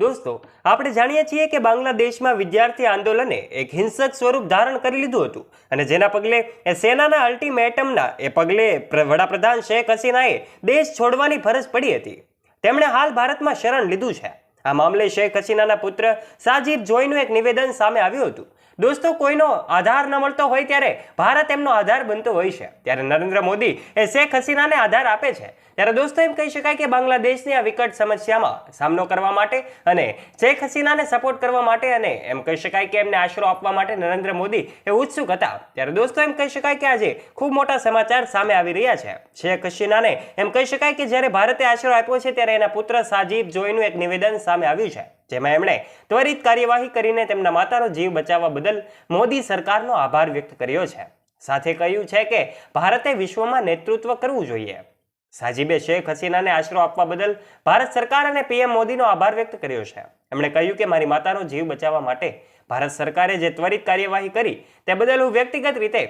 દોસ્તો, આપણે જાણીએ છીએ કે બાંગ્લાદેશમાં વિદ્યાર્થી આંદોલને એક હિંસક સ્વરૂપ ધારણ કરી લીધું હતું અને જેના પગલે એ સેનાના અલ્ટિમેટમના એ પગલે વડાપ્રધાન શેખ હસીનાએ દેશ છોડવાની ફરજ પડી હતી. તેમણે હાલ ભારતમાં શરણ લીધું છે. આ મામલે શેખ હસીનાના પુત્ર સાજીદ જોઈનું એક નિવેદન સામે આવ્યું હતું. દોસ્તો, કોઈનો આધાર ન મળતો હોય ત્યારે ભારત એમનો આધાર બનતો હોય છે. ત્યારે નરેન્દ્ર મોદી એ શેખ હસીનાને આધાર આપે છે. ત્યારે દોસ્તો, એમ કહી શકાય કે બાંગ્લાદેશની આ વિકટ સમસ્યામાં સામનો કરવા માટે અને શેખ હસીનાને સપોર્ટ કરવા માટે અને એમ કહી શકાય કે એમને આશરો આપવા માટે નરેન્દ્ર મોદી એ ઉત્સુક હતા. ત્યારે દોસ્તો, એમ કહી શકાય કે આજે ખૂબ મોટા સમાચાર સામે આવી રહ્યા છે. શેખ હસીનાને એમ કહી શકાય કે જ્યારે ભારતે આશરો આપ્યો છે, ત્યારે એના પુત્ર સાજીબ જોઈનું એક નિવેદન સામે આવ્યું છે. જેમાં એમણે ત્વરિત કાર્યવાહી કરીને તેમના માતાનો જીવ બચાવવા બદલ મોદી સરકારનો આભાર વ્યક્ત કર્યો છે. સાથે કહ્યું છે કે ભારતે વિશ્વમાં નેતૃત્વ કરવું જોઈએ. સાજીબે શેખ હસીનાને આશરો આપવા બદલ ભારત સરકાર અને પીએમ મોદીનો આભાર વ્યક્ત કર્યો છે. એમણે કહ્યું કે મારી માતાનો જીવ બચાવવા માટે ભારત સરકારે જે ત્વરિત કાર્યવાહી કરી તે બદલ હું વ્યક્તિગત રીતે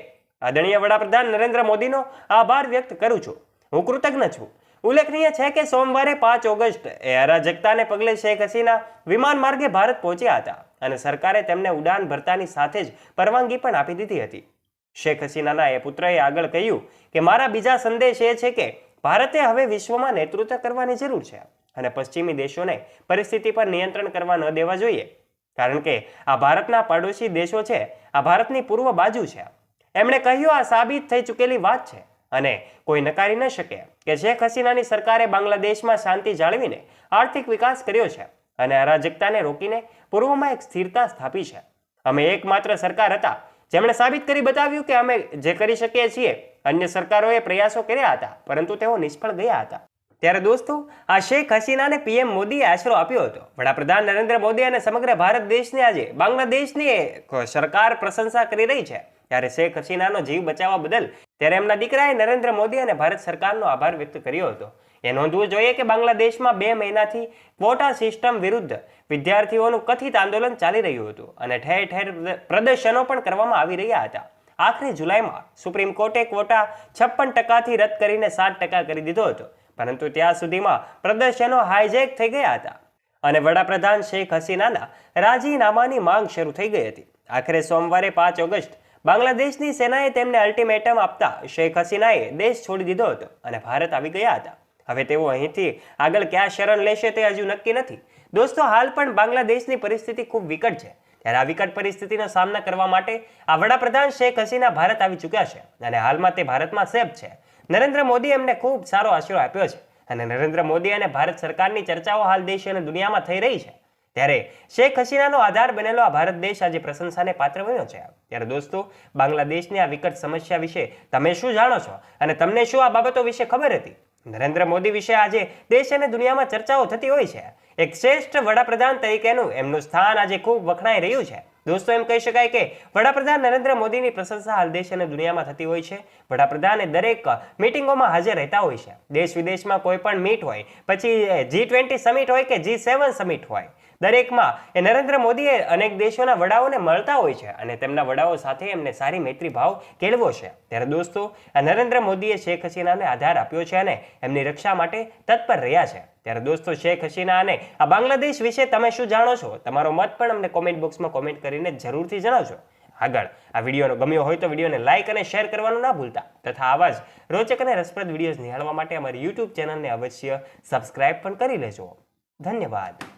આદરણીય વડાપ્રધાન નરેન્દ્ર મોદીનો આભાર વ્યક્ત કરું છું. હું કૃતજ્ઞ છું. ઉલ્લેખનીય છે કે સોમવારે પાંચ ઓગસ્ટ એ અરાજકતાને પગલે શેખ હસીના વિમાન માર્ગે ભારત પહોંચ્યા હતા અને સરકારે તેમને ઉડાન ભરતાની સાથે જ પરવાનગી પણ આપી દીધી હતી. શેખ હસીનાના એ પુત્રએ આગળ કહ્યું કે, મારા બીજા સંદેશ એ છે કે ભારતે હવે વિશ્વમાં નેતૃત્વ કરવાની જરૂર છે અને પશ્ચિમી દેશોને પરિસ્થિતિ પર નિયંત્રણ કરવા ન દેવા જોઈએ. કારણ કે આ ભારતના પડોશી દેશો છે, આ ભારતની પૂર્વ બાજુ છે. એમણે કહ્યું, આ સાબિત થઈ ચૂકેલી વાત છે. અને કોઈ નકારી ન શકે કે શેખ હસીનાની સરકારે બાંગ્લાદેશમાં શાંતિ જાળવીને આર્થિક વિકાસ કર્યો છે અને અરાજકતાને રોકીને પૂર્વમાં એક સ્થિરતા સ્થાપી છે. અમે એકમાત્ર સરકાર હતા. જેમણે સાબિત કરી બતાવ્યું કે અમે જે કરી શકીએ છીએ, અન્ય સરકારોએ પ્રયાસો કર્યા હતા, પરંતુ તેઓ નિષ્ફળ ગયા હતા. ત્યારે દોસ્તો, આ શેખ હસીનાને પીએમ મોદીએ આશરો આપ્યો હતો. વડાપ્રધાન નરેન્દ્ર મોદી અને સમગ્ર ભારત દેશને આજે બાંગ્લાદેશની સરકાર પ્રશંસા કરી રહી છે. ત્યારે શેખ હસીનાનો જીવ બચાવવા બદલ ત્યારે એમના દીકરાએ નરેન્દ્ર મોદી અને ભારત સરકારનો આભાર વ્યક્ત કર્યો હતો. એ નોંધવું જોઈએ કે બાંગ્લાદેશમાં બે મહિનાથી ક્વોટા સિસ્ટમ વિરુદ્ધ વિદ્યાર્થીઓનું કથિત આંદોલન ચાલી રહ્યું હતું અને ઠેર ઠેર પ્રદર્શનો પણ કરવામાં આવી રહ્યા હતા. આખરે જુલાઈમાં સુપ્રીમ કોર્ટે ક્વોટા છપ્પન ટકાથી રદ કરીને સાત ટકા કરી દીધો હતો. પરંતુ ત્યાં સુધીમાં પ્રદર્શનો હાઈજેક થઈ ગયા હતા અને વડાપ્રધાન શેખ હસીનાના રાજીનામાની માંગ શરૂ થઈ ગઈ હતી. આખરે સોમવારે પાંચ ઓગસ્ટ બાંગ્લાદેશની સેનાએ તેમને અલ્ટિમેટમ આપતા શેખ હસીનાએ દેશ છોડી દીધો હતો અને ભારત આવી ગયા હતા. હવે તેઓ અહીંથી આગળ ક્યાં શરણ લેશે તે હજુ નક્કી નથી. દોસ્તો, હાલ પણ બાંગ્લાદેશની પરિસ્થિતિ ખૂબ વિકટ છે. ત્યારે આ વિકટ પરિસ્થિતિનો સામના કરવા માટે આ વડાપ્રધાન શેખ હસીના ભારત આવી ચૂક્યા છે અને હાલમાં તે ભારતમાં સેફ છે. નરેન્દ્ર મોદી એમને ખૂબ સારો આશરો આપ્યો છે અને નરેન્દ્ર મોદી અને ભારત સરકારની ચર્ચાઓ હાલ દેશ અને દુનિયામાં થઈ રહી છે. ત્યારે શેખ હસીનાનો આધાર બનેલો આ ભારત દેશ આજે પ્રશંસાને પાત્ર બન્યો છે. ત્યારે દોસ્તો, બાંગ્લાદેશની આ વિકટ સમસ્યા વિશે તમે શું જાણો છો? અને તમને શું આ બાબતો વિશે ખબર હતી? નરેન્દ્ર મોદી વિશે આજે દેશ અને દુનિયામાં ચર્ચાઓ થતી હોય છે. એક શ્રેષ્ઠ વડાપ્રધાન તરીકેનું એમનું સ્થાન આજે ખૂબ વખણાઈ રહ્યું છે. દોસ્તો, એમ કહી શકાય કે વડાપ્રધાન નરેન્દ્ર મોદીની પ્રશંસા હાલ દેશ અને દુનિયામાં થતી હોય છે. વડાપ્રધાન એ દરેક મિટિંગોમાં હાજર રહેતા હોય છે. દેશ વિદેશમાં કોઈ પણ મીટ હોય, પછી જી ટ્વેન્ટી સમિટ હોય કે જી સેવન સમિટ હોય દરેકમાં એ નરેન્દ્ર મોદીએ અનેક દેશોના વડાઓને મળતા હોય છે અને તેમના વડાઓ સાથે એમને સારી મૈત્રી ભાવ કેળવો છે. ત્યારે દોસ્તો, આ નરેન્દ્ર મોદીએ શેખ હસીનાને આધાર આપ્યો છે અને એમની રક્ષા માટે તત્પર રહ્યા છે. ત્યારે દોસ્તો, શેખ હસીના અને આ બાંગ્લાદેશ વિશે તમે શું જાણો છો? તમારો મત પણ અમને કોમેન્ટ બોક્સમાં કોમેન્ટ કરીને જરૂરથી જણાવજો. આગળ, આ વિડીયોનો ગમ્યો હોય તો વિડીયોને લાઇક અને શેર કરવાનું ના ભૂલતા. તથા આવા જ રોચક અને રસપ્રદ વિડીયોઝ નિહાળવા માટે અમારી યુટ્યુબ ચેનલને અવશ્ય સબસ્ક્રાઇબ પણ કરી લેજો. ધન્યવાદ.